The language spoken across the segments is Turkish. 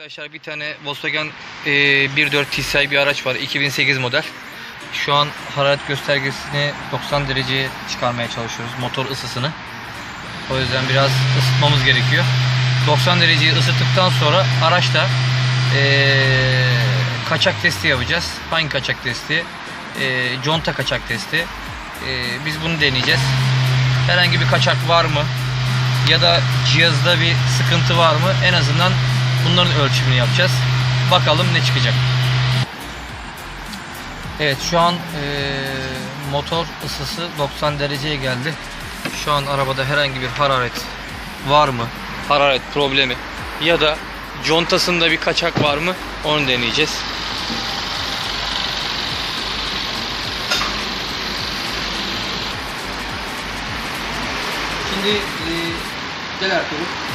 Arkadaşlar bir tane Volkswagen e, 1.4 TSI bir araç var. 2008 model. Şu an hararet göstergesini 90 dereceye çıkarmaya çalışıyoruz. Motor ısısını. O yüzden biraz ısıtmamız gerekiyor. 90 dereceyi ısıttıktan sonra araçta e, kaçak testi yapacağız. Hangi kaçak testi? E, conta kaçak testi. E, biz bunu deneyeceğiz. Herhangi bir kaçak var mı? Ya da cihazda bir sıkıntı var mı? En azından bunların ölçümünü yapacağız. Bakalım ne çıkacak. Evet şu an eee, motor ısısı 90 dereceye geldi. Şu an arabada herhangi bir hararet var mı? Hararet problemi ya da contasında bir kaçak var mı? Onu deneyeceğiz. Şimdi eee gel Ertuğrul.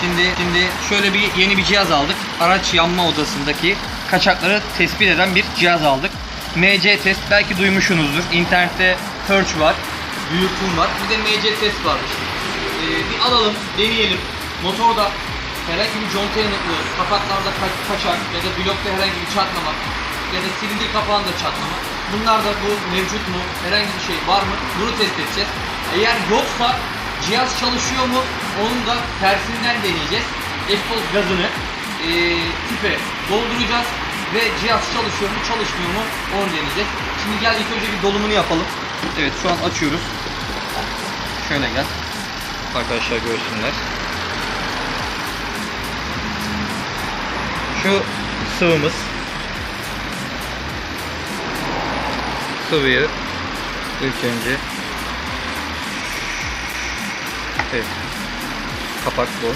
Şimdi şimdi şöyle bir yeni bir cihaz aldık. Araç yanma odasındaki kaçakları tespit eden bir cihaz aldık. MC test belki duymuşsunuzdur. İnternette Perch var, büyütüm var. Bir de MC test varmış. Ee, bir alalım, deneyelim. Motorda herhangi bir conta yanıklığı, kapaklarda ka- kaçak ya da blokta herhangi bir çatlama ya da silindir kapağında çatlama. Bunlarda bu mevcut mu? Herhangi bir şey var mı? Bunu test edeceğiz. Eğer yoksa cihaz çalışıyor mu? Onun da tersinden deneyeceğiz. Egzoz gazını eee tüpe dolduracağız ve cihaz çalışıyor mu çalışmıyor mu onu deneyeceğiz. Şimdi gel ilk önce bir dolumunu yapalım. Evet şu an açıyoruz. Şöyle gel. Arkadaşlar görsünler. Şu sıvımız. Sıvıyı ilk önce Evet. Kapak bu.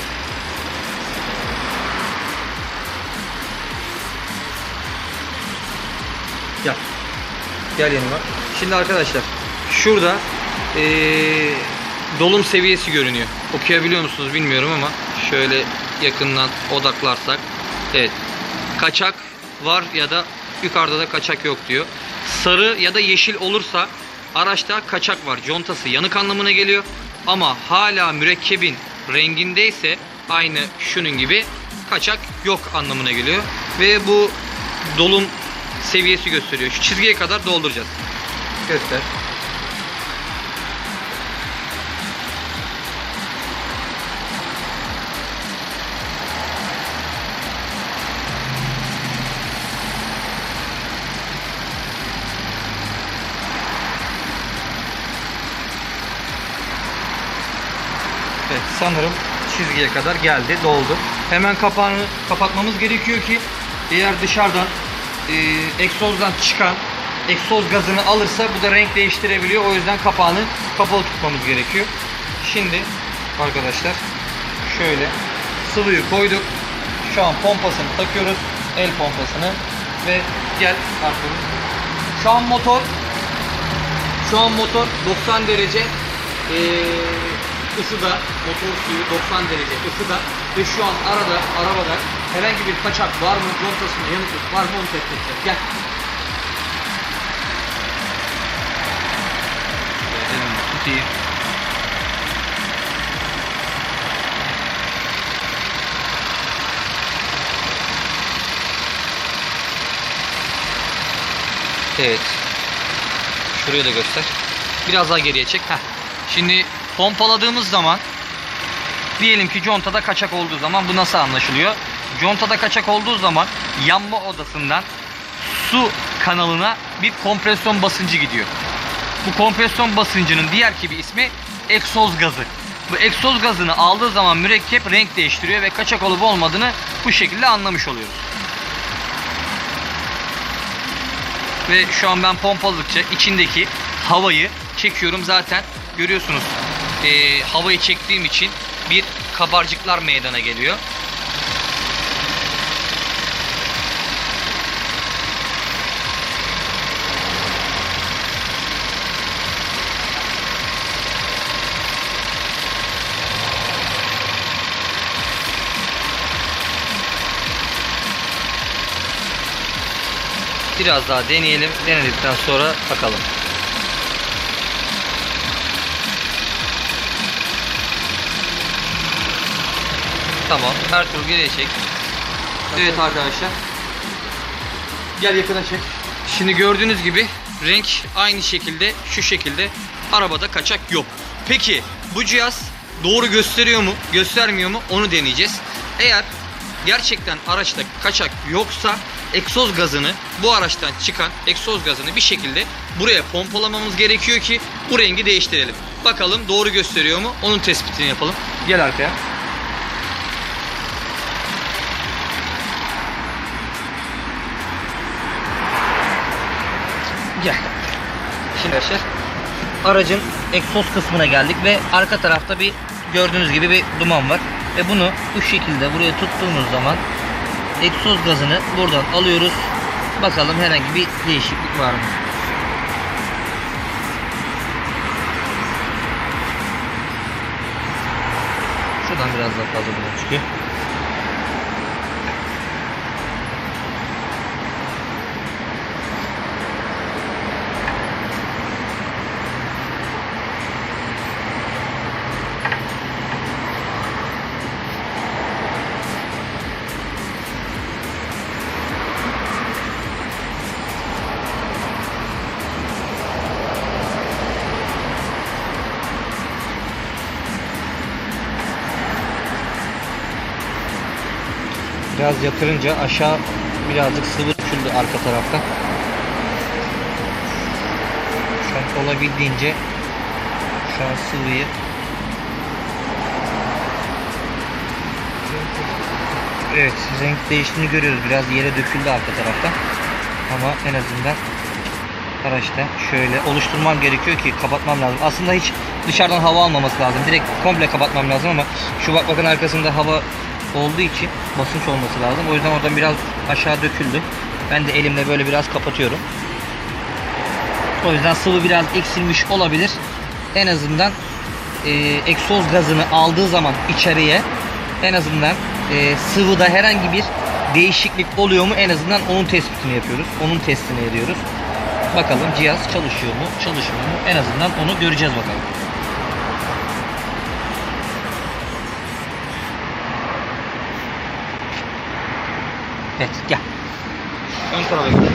Gel. Gel yanıma. Şimdi arkadaşlar şurada eee, dolum seviyesi görünüyor. Okuyabiliyor musunuz bilmiyorum ama şöyle yakından odaklarsak evet kaçak var ya da yukarıda da kaçak yok diyor. Sarı ya da yeşil olursa araçta kaçak var. Contası yanık anlamına geliyor. Ama hala mürekkebin rengindeyse aynı şunun gibi kaçak yok anlamına geliyor. Ve bu dolum seviyesi gösteriyor. Şu çizgiye kadar dolduracağız. Göster. Evet sanırım çizgiye kadar geldi, doldu. Hemen kapağını kapatmamız gerekiyor ki eğer dışarıdan e, egzozdan çıkan egzoz gazını alırsa bu da renk değiştirebiliyor. O yüzden kapağını kapalı tutmamız gerekiyor. Şimdi arkadaşlar şöyle sıvıyı koyduk. Şu an pompasını takıyoruz. El pompasını ve gel Artur. Şu an motor şu an motor 90 derece eee ısıda, motor suyu 90 derece ısıda ve şu an arada, arabada herhangi bir kaçak var mı, contasında yanıklık var mı onu test edeceğiz. Gel. Tutayım. Evet. Şuraya da göster. Biraz daha geriye çek. Heh. Şimdi pompaladığımız zaman diyelim ki contada kaçak olduğu zaman bu nasıl anlaşılıyor? Contada kaçak olduğu zaman yanma odasından su kanalına bir kompresyon basıncı gidiyor. Bu kompresyon basıncının diğer bir ismi egzoz gazı. Bu egzoz gazını aldığı zaman mürekkep renk değiştiriyor ve kaçak olup olmadığını bu şekilde anlamış oluyoruz. Ve şu an ben pompaladıkça içindeki havayı çekiyorum zaten görüyorsunuz eee, havayı çektiğim için bir kabarcıklar meydana geliyor. Biraz daha deneyelim. Denedikten sonra bakalım. Tamam. Her tur geriye çek. Evet arkadaşlar. Gel yakına çek. Şimdi gördüğünüz gibi renk aynı şekilde şu şekilde arabada kaçak yok. Peki bu cihaz doğru gösteriyor mu göstermiyor mu onu deneyeceğiz. Eğer gerçekten araçta kaçak yoksa egzoz gazını bu araçtan çıkan egzoz gazını bir şekilde buraya pompalamamız gerekiyor ki bu rengi değiştirelim. Bakalım doğru gösteriyor mu onun tespitini yapalım. Gel arkaya. Gel. Şimdi arkadaşlar aracın egzoz kısmına geldik ve arka tarafta bir gördüğünüz gibi bir duman var. Ve bunu bu şekilde buraya tuttuğumuz zaman egzoz gazını buradan alıyoruz. Bakalım herhangi bir değişiklik var mı? Şuradan biraz daha fazla duman çıkıyor. Biraz yatırınca aşağı birazcık sıvı döküldü arka tarafta. Şu an olabildiğince şu an sıvıyı Evet renk değiştiğini görüyoruz. Biraz yere döküldü arka tarafta. Ama en azından araçta şöyle oluşturmam gerekiyor ki kapatmam lazım. Aslında hiç dışarıdan hava almaması lazım. Direkt komple kapatmam lazım ama şu bak bakın arkasında hava olduğu için basınç olması lazım. O yüzden oradan biraz aşağı döküldü. Ben de elimle böyle biraz kapatıyorum. O yüzden sıvı biraz eksilmiş olabilir. En azından e, egzoz gazını aldığı zaman içeriye en azından e, sıvıda herhangi bir değişiklik oluyor mu en azından onun tespitini yapıyoruz. Onun testini ediyoruz. Bakalım cihaz çalışıyor mu, çalışmıyor mu? En azından onu göreceğiz bakalım. Evet, gel. Ön tarafa gidelim.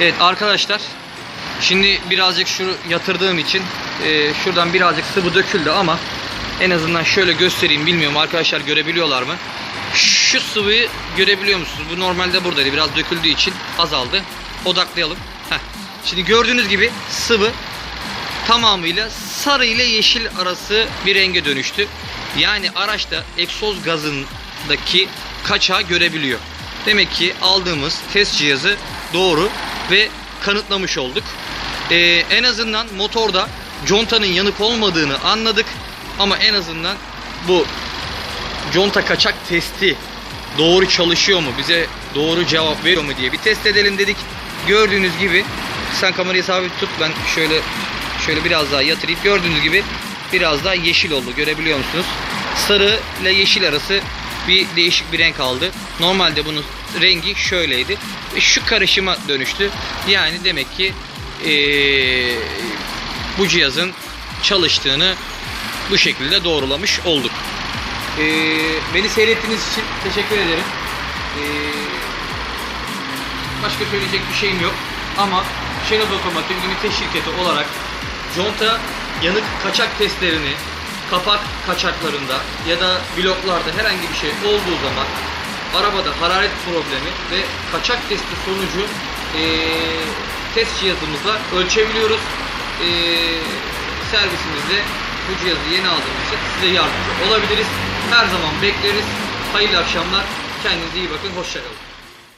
Evet arkadaşlar Şimdi birazcık şu yatırdığım için e, şuradan birazcık sıvı döküldü ama en azından şöyle göstereyim bilmiyorum arkadaşlar görebiliyorlar mı? Şu sıvıyı görebiliyor musunuz? Bu normalde buradaydı. Biraz döküldüğü için azaldı. Odaklayalım. Heh. Şimdi gördüğünüz gibi sıvı tamamıyla sarı ile yeşil arası bir renge dönüştü. Yani araçta egzoz gazındaki kaçağı görebiliyor. Demek ki aldığımız test cihazı doğru ve kanıtlamış olduk. Ee, en azından motorda contanın yanık olmadığını anladık. Ama en azından bu conta kaçak testi doğru çalışıyor mu? Bize doğru cevap veriyor mu diye bir test edelim dedik. Gördüğünüz gibi sen kamerayı sabit tut ben şöyle şöyle biraz daha yatırayım. Gördüğünüz gibi biraz daha yeşil oldu. Görebiliyor musunuz? Sarı ile yeşil arası bir değişik bir renk aldı. Normalde bunun rengi şöyleydi. Şu karışıma dönüştü. Yani demek ki ee, bu cihazın çalıştığını bu şekilde doğrulamış olduk. Ee, beni seyrettiğiniz için teşekkür ederim. Ee, başka söyleyecek bir şeyim yok. Ama Şenaz Otomotiv Limited şirketi olarak conta yanık kaçak testlerini kapak kaçaklarında ya da bloklarda herhangi bir şey olduğu zaman arabada hararet problemi ve kaçak testi sonucu ee, test cihazımızla ölçebiliyoruz. Ee, servisimizde bu cihazı yeni aldığımız için size yardımcı olabiliriz. Her zaman bekleriz. Hayırlı akşamlar. Kendinize iyi bakın. Hoşçakalın.